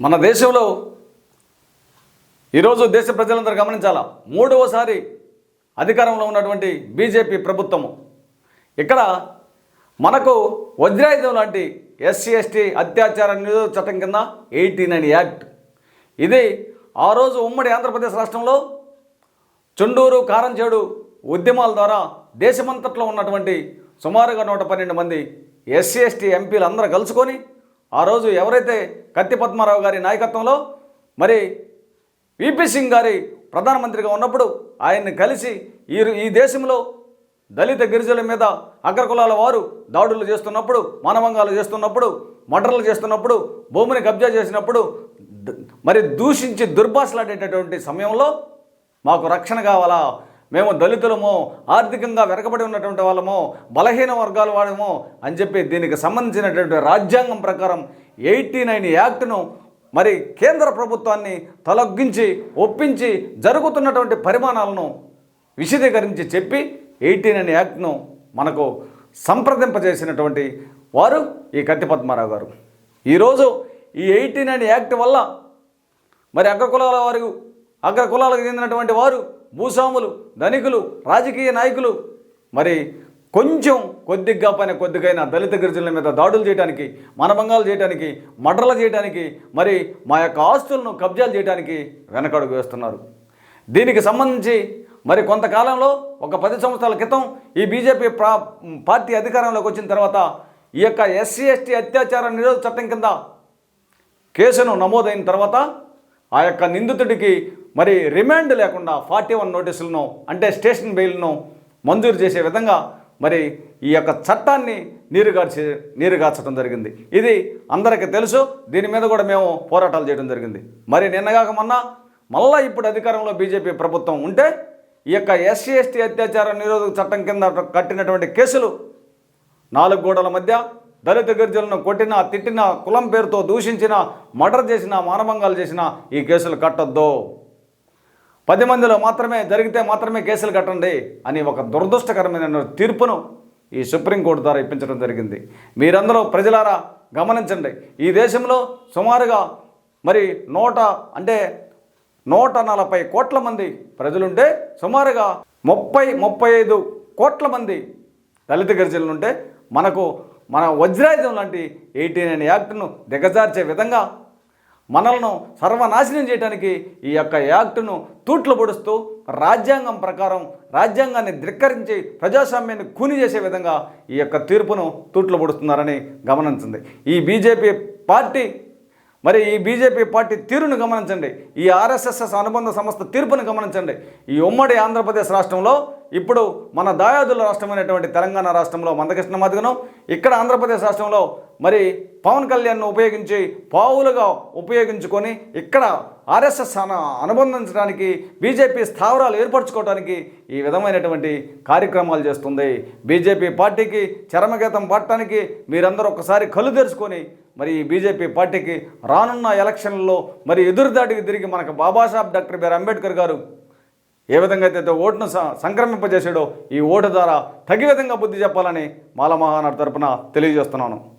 మన దేశంలో ఈరోజు దేశ ప్రజలందరూ గమనించాలా? మూడవసారి అధికారంలో ఉన్నటువంటి బీజేపీ ప్రభుత్వము. ఇక్కడ మనకు వజ్రాయుధం లాంటి ఎస్సీ ఎస్టీ అత్యాచార నిరోధక చట్టం కింద ఎయిటీ నైన్ యాక్ట్. ఇది ఆ రోజు ఉమ్మడి ఆంధ్రప్రదేశ్ రాష్ట్రంలో చుండూరు కారంచేడు ఉద్యమాల ద్వారా దేశమంతట్లో ఉన్నటువంటి సుమారుగా నూట పన్నెండు మంది ఎస్సీ ఎస్టీ ఎంపీలు అందరూ కలుసుకొని ఆ రోజు ఎవరైతే కత్తి పద్మారావు గారి నాయకత్వంలో మరి విపి సింగ్ గారి ప్రధానమంత్రిగా ఉన్నప్పుడు ఆయన్ని కలిసి ఈ ఈ దేశంలో దళిత గిరిజనుల మీద అగ్రకులాల వారు దాడులు చేస్తున్నప్పుడు మానవంగాలు చేస్తున్నప్పుడు మటర్లు చేస్తున్నప్పుడు భూమిని కబ్జా చేసినప్పుడు మరి దూషించి దుర్భాషలాడేటటువంటి సమయంలో మాకు రక్షణ కావాలా? మేము దళితులము ఆర్థికంగా వెనకబడి ఉన్నటువంటి వాళ్ళము బలహీన వర్గాల వాళ్ళమో అని చెప్పి దీనికి సంబంధించినటువంటి రాజ్యాంగం ప్రకారం ఎయిటీ నైన్ యాక్ట్ను మరి కేంద్ర ప్రభుత్వాన్ని తొలగించి ఒప్పించి జరుగుతున్నటువంటి పరిమాణాలను విశదీకరించి చెప్పి ఎయిటీ నైన్ యాక్ట్ను మనకు సంప్రదింపజేసినటువంటి వారు ఈ కత్తి పద్మారావు గారు. ఈరోజు ఈ ఎయిటీ నైన్ యాక్ట్ వల్ల మరి అగ్రకులాల వారు అగ్ర కులాలకు చెందినటువంటి వారు భూస్వాములు ధనికులు రాజకీయ నాయకులు. మరి కొంచెం కొద్దిగా పైన కొద్దిగైనా దళిత గిరిజనుల మీద దాడులు చేయడానికి మనభంగాలు చేయడానికి మడ్రలు చేయడానికి మరి మా యొక్క ఆస్తులను కబ్జాలు చేయడానికి వెనకడుగు వేస్తున్నారు. దీనికి సంబంధించి మరి కొంతకాలంలో ఒక పది సంవత్సరాల క్రితం ఈ బీజేపీ ప్రా పార్టీ అధికారంలోకి వచ్చిన తర్వాత ఈ యొక్క ఎస్సీ ఎస్టీ అత్యాచార నిరోధక చట్టం కింద కేసును నమోదైన తర్వాత ఆ యొక్క నిందితుడికి మరి రిమాండ్ లేకుండా ఫార్టీ వన్ నోటీసులను అంటే స్టేషన్ బెయిల్ను మంజూరు చేసే విధంగా మరి ఈ యొక్క చట్టాన్ని నీరుగార్చి నీరుగార్చడం జరిగింది. ఇది అందరికీ తెలుసు. దీని మీద కూడా మేము పోరాటాలు చేయడం జరిగింది. మరి నిన్నగాక మొన్న మళ్ళా ఇప్పుడు అధికారంలో బీజేపీ ప్రభుత్వం ఉంటే ఈ యొక్క ఎస్సీ ఎస్టీ అత్యాచార నిరోధక చట్టం కింద కట్టినటువంటి కేసులు నాలుగు గోడల మధ్య దళిత గిరిజనులను కొట్టిన తిట్టిన కులం పేరుతో దూషించిన మర్డర్ చేసిన మానభంగాలు చేసిన ఈ కేసులు కట్టొద్దు. పది మందిలో మాత్రమే జరిగితే మాత్రమే కేసులు కట్టండి అని ఒక దురదృష్టకరమైన తీర్పును ఈ సుప్రీంకోర్టు ద్వారా ఇప్పించడం జరిగింది. మీరందరూ ప్రజలారా గమనించండి. ఈ దేశంలో సుమారుగా మరి నూట అంటే నూట నలభై కోట్ల మంది ప్రజలుంటే సుమారుగా ముప్పై ముప్పై ఐదు కోట్ల మంది దళిత గిరిజనులుంటే మనకు మన వజ్రాయుధం లాంటి ఎయిటీ నైన్ యాక్ట్ను దిగజార్చే విధంగా మనలను సర్వనాశనం చేయడానికి ఈ యొక్క యాక్టును తూట్లు పొడుస్తూ రాజ్యాంగం ప్రకారం రాజ్యాంగాన్ని ధిక్కరించి ప్రజాస్వామ్యాన్ని కూని చేసే విధంగా ఈ యొక్క తీర్పును తూట్లు పొడుస్తున్నారని గమనించింది ఈ బీజేపీ పార్టీ మరి ఈ బీజేపీ పార్టీ తీరును గమనించండి. ఈ ఆర్ఎస్ఎస్ఎస్ అనుబంధ సంస్థ తీర్పును గమనించండి. ఈ ఉమ్మడి ఆంధ్రప్రదేశ్ రాష్ట్రంలో ఇప్పుడు మన దాయాదుల రాష్ట్రమైనటువంటి తెలంగాణ రాష్ట్రంలో మందకృష్ణ మాదిగను ఇక్కడ ఆంధ్రప్రదేశ్ రాష్ట్రంలో మరి పవన్ కళ్యాణ్ను ఉపయోగించి పావులుగా ఉపయోగించుకొని ఇక్కడ ఆర్ఎస్ఎస్ అన అనుబంధించడానికి బీజేపీ స్థావరాలు ఏర్పరచుకోవడానికి ఈ విధమైనటువంటి కార్యక్రమాలు చేస్తుంది. బీజేపీ పార్టీకి చరమగీతం పట్టడానికి మీరందరూ ఒకసారి కళ్ళు తెరుచుకొని మరి ఈ బీజేపీ పార్టీకి రానున్న ఎలక్షన్లలో మరి ఎదురుదాటికి తిరిగి మనకు బాబాసాహెబ్ డాక్టర్ బిఆర్ అంబేద్కర్ గారు ఏ విధంగా అయితే ఓటును స- సంక్రమింపజేసాడో ఈ ఓటు ద్వారా తగి విధంగా బుద్ధి చెప్పాలని మాల మహానాడు తరపున తెలియజేస్తున్నాను.